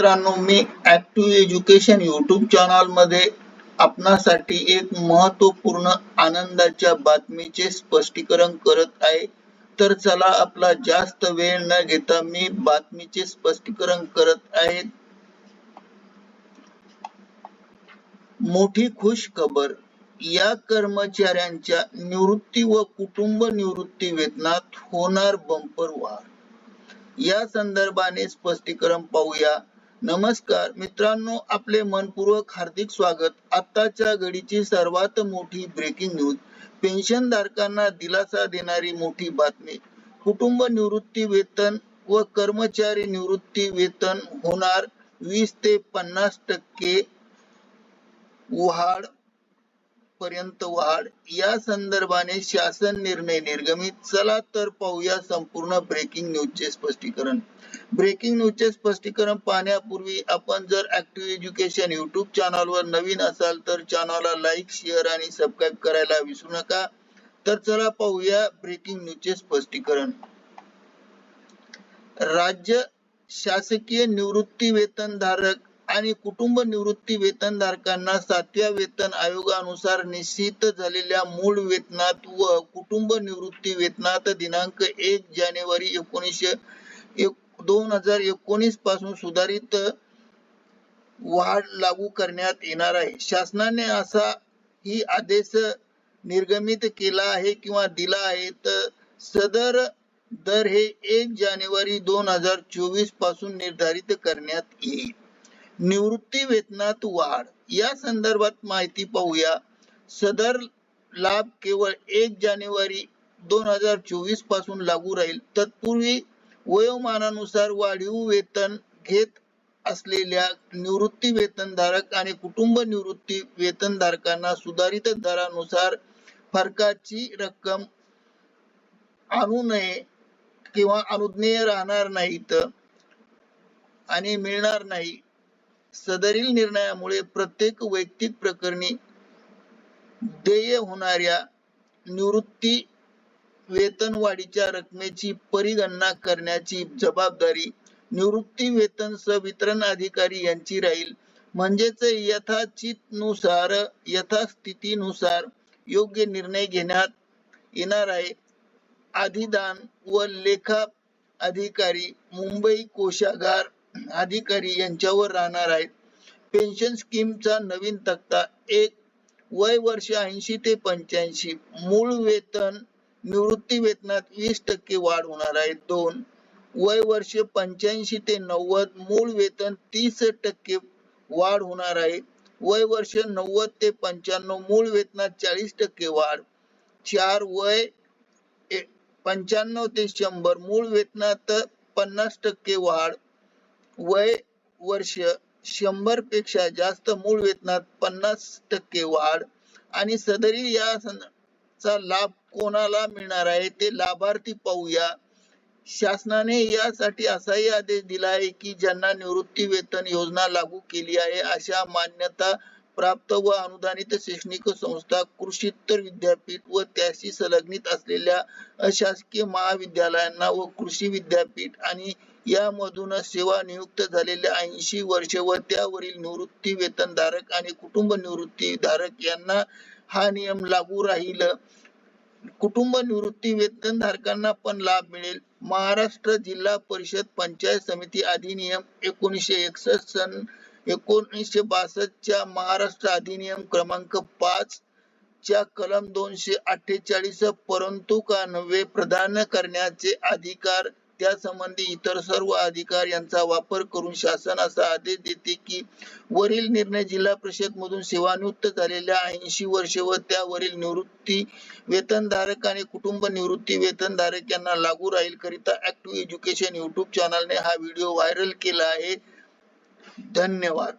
मित्रांनो मी active education YouTube चॅनलमध्ये आपणासाठी एक महत्त्वपूर्ण आनंदाच्या बातमीचे स्पष्टीकरण करत आहे. तर चला आपला जास्त वेळ न घेता मी बातमीचे स्पष्टीकरण करत आहे. मोठी खुश खबर. या कर्मचाऱ्यांच्या निवृत्ती व कुटुंब निवृत्ती वेतनात होणार बंपर वाढ. या संदर्भाने स्पष्टीकरण पाहूया. नमस्कार. मित्रांनो आपले मनपूर्वक हार्दिक स्वागत. आताच्या घडीची सर्वात मोठी ब्रेकिंग न्यूज पेन्शन धारकांना दिलासा देणारी मोठी बातमी. कुटुंब निवृत्ती वेतन व कर्मचारी निवृत्ती वेतन होणार वीस ते पन्नास टक्के. वाढ पर्यंत वाढ. या संदर्भाने शासन निर्णय निर्गमित. चला तर पाहूया संपूर्ण ब्रेकिंग न्यूजचे स्पष्टीकरण. ब्रेकिंग न्यूजचे स्पष्टीकरण पाहण्यापूर्वी आपण जर ऍक्टिव्ह एज्युकेशन युट्यूब चॅनलवर नवीन असाल तर चॅनलला लाईक शेअर आणि सबस्क्राईब करायला विसरू नका. तर चला पाहूया ब्रेकिंग न्यूजचे स्पष्टीकरण. राज्य शासकीय निवृत्ती वेतन धारक आणि कुटुंब निवृत्ती वेतनधारकांना सातव्या वेतन आयोगानुसार निश्चित झालेल्या मूळ वेतनात व कुटुंब निवृत्ती वेतनात दिनांक एक जानेवारी एकोणीसशे दोन हजार एकोणीसपासून सुधारित वाढ लागू करण्यात येणार आहे. शासनाने असा ही आदेश निर्गमित केला आहे किंवा दिला आहे तर सदर दर हे एक जानेवारी दोन हजार चोवीसपासून निर्धारित करण्यात येईल. निवृत्ती वेतनात वाढ. या संदर्भात माहिती पाहूया. सदर लाभ केवळ एक जानेवारी दोन हजार चोवीसपासून लागू राहील. तत्पूर्वी वयोमानानुसार वाढीव वेतन घेत असलेल्या निवृत्ती वेतनधारक आणि कुटुंब निवृत्ती वेतनधारकांना सुधारित दरानुसार फरकाची रक्कम आणू नये किंवा अनुज्ञेय राहणार नाहीत आणि मिळणार नाही. सदरील निर्णयामुळे प्रत्येक वैयक्तिक प्रकरणी देय होणाऱ्या निवृत्ती वेतन वाढीच्या रकमेची परिगणना करण्याची जबाबदारी निवृत्ती वेतन वितरण अधिकारी यांची राहील. म्हणजेच यथाचित नुसार यथास्थितीनुसार योग्य निर्णय घेण्यात येणार आहे. अधिदान व लेखा अधिकारी मुंबई कोशागार अधिकारी यांच्यावर राहणार आहेत. पेन्शन स्कीमचा नवीन तक्ता एक वय वर्ष ऐंशी ते पंच्याऐंशी मूळ वेतन निवृत्ती वेतनात वीस टक्के वाढ होणार आहे. दोन वय वर्ष पंच्याऐंशी ते नव्वद मूळ वेतन तीस टक्के वाढ होणार आहे. वय वर्ष नव्वद ते पंच्याण्णव मूळ वेतनात चाळीस टक्के वाढ. चार वय पंच्याण्णव ते शंभर मूळ वेतनात पन्नास टक्के वाढ. वय वर्ष शंभरपेक्षा जास्त मूळ वेतनात पन्नास टक्के वाढ आणि सदरी या चा लाभ कोणाला मिळणार आहे ते लाभार्थी पाहूया. शासनाने यासाठी असाही आदेश दिला आहे की ज्यांना निवृत्ती वेतन योजना लागू केली आहे अशा मान्यता प्राप्त व अनुदानित शैक्षणिक संस्था कृषीतर विद्यापीठ व त्याशी संलग्नित असलेल्या अशासकीय महाविद्यालयांना व कृषी विद्यापीठ आणि यामधून सेवा नियुक्त झालेल्या ऐंशी वर्ष व त्यावरील निवृत्ती वेतनधारक आणि कुटुंब निवृत्ती धारक यांना हा नियम लागू राहील. कुटुंब निवृत्ती वेतन धारकांना पण लाभ मिळेल. महाराष्ट्र जिल्हा परिषद पंचायत समिती अधिनियम एकोणीसशे एकसष्ट सन एकोणीसशे बासष्ट च्या महाराष्ट्र अधिनियम क्रमांक पाच च्या कलम दोनशे अठ्ठेचाळीस परंतु का नव्हे प्रदान करण्याचे अधिकार त्या संबंधी इतर सर्व अधिकार यांचा वापर करून शासन असा आदेश देते की वरील निर्णय जिल्हा परिषद मधून सेवानिवृत्त झालेल्या ऐंशी वर्ष व त्यावरील निवृत्ती वेतनधारक आणि कुटुंब निवृत्ती वेतनधारक यांना लागू राहील करिता ऍक्टिव्ह एज्युकेशन युट्यूब चॅनलने हा व्हिडिओ व्हायरल केला आहे. धन्यवाद